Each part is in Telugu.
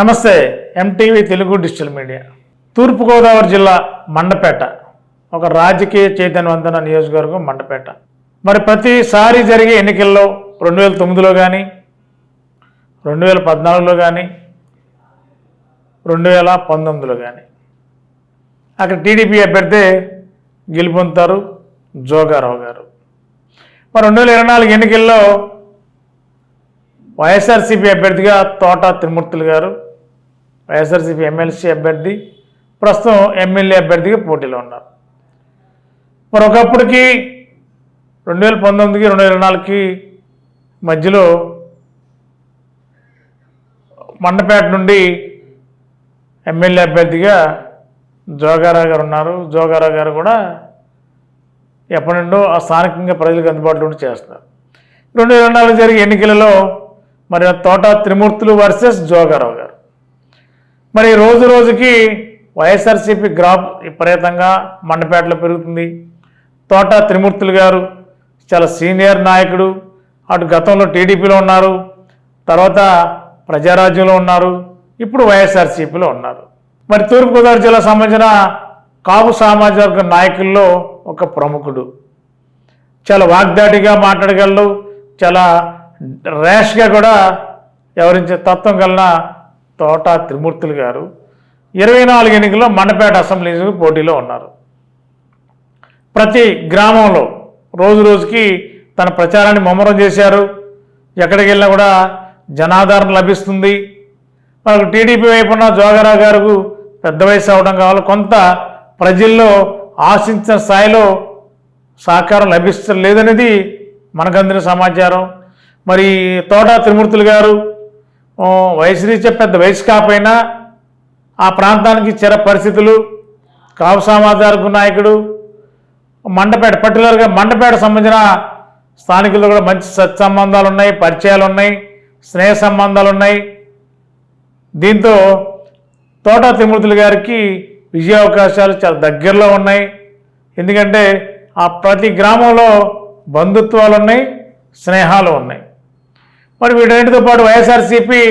నమస్తే MTV Telugu digital media. Turpugodavari జిల్లా మండపేట ఒక రాజకీయ చైతన్యవంతన నియోజకవర్గం మండపేట. మరి ప్రతిసారి జరిగే ఎన్నికల్లో రెండు వేల తొమ్మిదిలో కానీ రెండు వేల పద్నాలుగులో కానీ రెండు వేల పంతొమ్మిదిలో కానీ అక్కడ టీడీపీ అభ్యర్థి గెలుపొందుతారు జోగారావు గారు. మరి రెండు వేల ఇరవై నాలుగు ఎన్నికల్లో వైఎస్ఆర్సీపీ అభ్యర్థిగా తోట త్రిమూర్తులు గారు వైఎస్ఆర్సీపీ ఎమ్మెల్సీ అభ్యర్థి ప్రస్తుతం ఎమ్మెల్యే అభ్యర్థిగా పోటీలో ఉన్నారు. మరి ఒకప్పటికి రెండు వేల పంతొమ్మిదికి రెండు వేల నాలుగుకి మధ్యలో మండపేట నుండి ఎమ్మెల్యే అభ్యర్థిగా జోగారావు గారు ఉన్నారు. జోగారావు గారు కూడా ఎప్పటి నుండో ఆ స్థానికంగా ప్రజలకు అందుబాటులో ఉండి చేస్తున్నారు. రెండు వేల నాలుగు జరిగే ఎన్నికలలో మరి తోట త్రిమూర్తులు వర్సెస్ జోగారావు గారు. మరి రోజు రోజుకి వైఎస్ఆర్సీపీ గ్రాఫ్ విపరీతంగా మండపేటలో పెరుగుతుంది. తోట త్రిమూర్తులు గారు చాలా సీనియర్ నాయకుడు అటు గతంలో టీడీపీలో ఉన్నారు తర్వాత ప్రజారాజ్యంలో ఉన్నారు ఇప్పుడు వైఎస్ఆర్సీపీలో ఉన్నారు. మరి తూర్పుగోదావరి జిల్లా సంబంధించిన కాపు సామాజిక వర్గ నాయకుల్లో ఒక ప్రముఖుడు. చాలా వాగ్దాటిగా మాట్లాడగలరు చాలా ర్యాష్గా కూడా వ్యవహరించే తత్వం కలిగిన తోట త్రిమూర్తులు గారు ఇరవై నాలుగు ఎన్నికల్లో మండపేట అసెంబ్లీ పోటీలో ఉన్నారు. ప్రతి గ్రామంలో రోజు రోజుకి తన ప్రచారాన్ని ముమ్మరం చేశారు. ఎక్కడికి వెళ్ళినా కూడా జనాదరణ లభిస్తుంది. మనకు టీడీపీ వైపు ఉన్న జోగరావు గారు పెద్ద వయసు అవడం కావాలి. కొంత ప్రజల్లో ఆశించిన స్థాయిలో సహకారం లభిస్తలేదనేది మనకందిన మనకు అందిన సమాచారం. మరి తోట త్రిమూర్తులు గారు వయసు రీత్యా పెద్ద వయసు కాకపోయినా ఆ ప్రాంతానికి చిర పరిస్థితులు కాపు సమాజాలకు నాయకుడు మండపేట పర్టికులర్గా మండపేట సంబంధించిన స్థానికులు కూడా మంచి సత్సంబంధాలు ఉన్నాయి పరిచయాలు ఉన్నాయి స్నేహ సంబంధాలు ఉన్నాయి. దీంతో తోట తిరుమూర్తులు గారికి విజయ అవకాశాలు చాలా దగ్గరలో ఉన్నాయి. ఎందుకంటే ఆ ప్రతి గ్రామంలో బంధుత్వాలు ఉన్నాయి స్నేహాలు ఉన్నాయి. మరి వీటన్నిటితో పాటు వైఎస్ఆర్సీపీ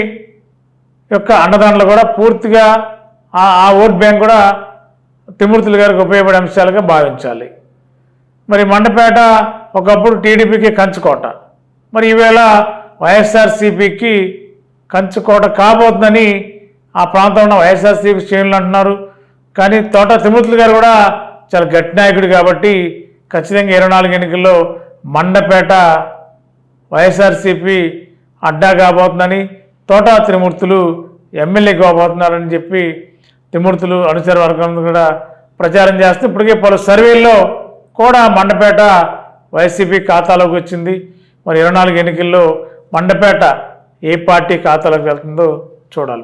యొక్క అండదండలు కూడా పూర్తిగా ఆ ఆ ఓట్ బ్యాంక్ కూడా తిరుమూర్తులు గారికి ఉపయోగపడే అంశాలుగా భావించాలి. మరి మండపేట ఒకప్పుడు టీడీపీకి కంచుకోట. మరి ఈవేళ వైఎస్ఆర్సీపీకి కంచుకోట కాబోతుందని ఆ ప్రాంతంలో ఉన్న వైఎస్ఆర్సీపీ శ్రేణులు అంటున్నారు. కానీ తోట తిరుమూర్తులు గారు కూడా చాలా గట్టి నాయకుడు కాబట్టి ఖచ్చితంగా ఇరవై నాలుగు ఎన్నికల్లో మండపేట వైఎస్ఆర్సీపీ అడ్డా కాబోతుందని తోట త్రిమూర్తులు ఎమ్మెల్యే కాబోతున్నారని చెప్పి త్రిమూర్తులు అనుచర వర్గం కూడా ప్రచారం చేస్తే ఇప్పటికే పలు సర్వేల్లో కూడా మండపేట వైసీపీ ఖాతాలోకి వచ్చింది. మరి ఇరవై నాలుగు ఎన్నికల్లో మండపేట ఏ పార్టీ ఖాతాలోకి వెళ్తుందో చూడాలి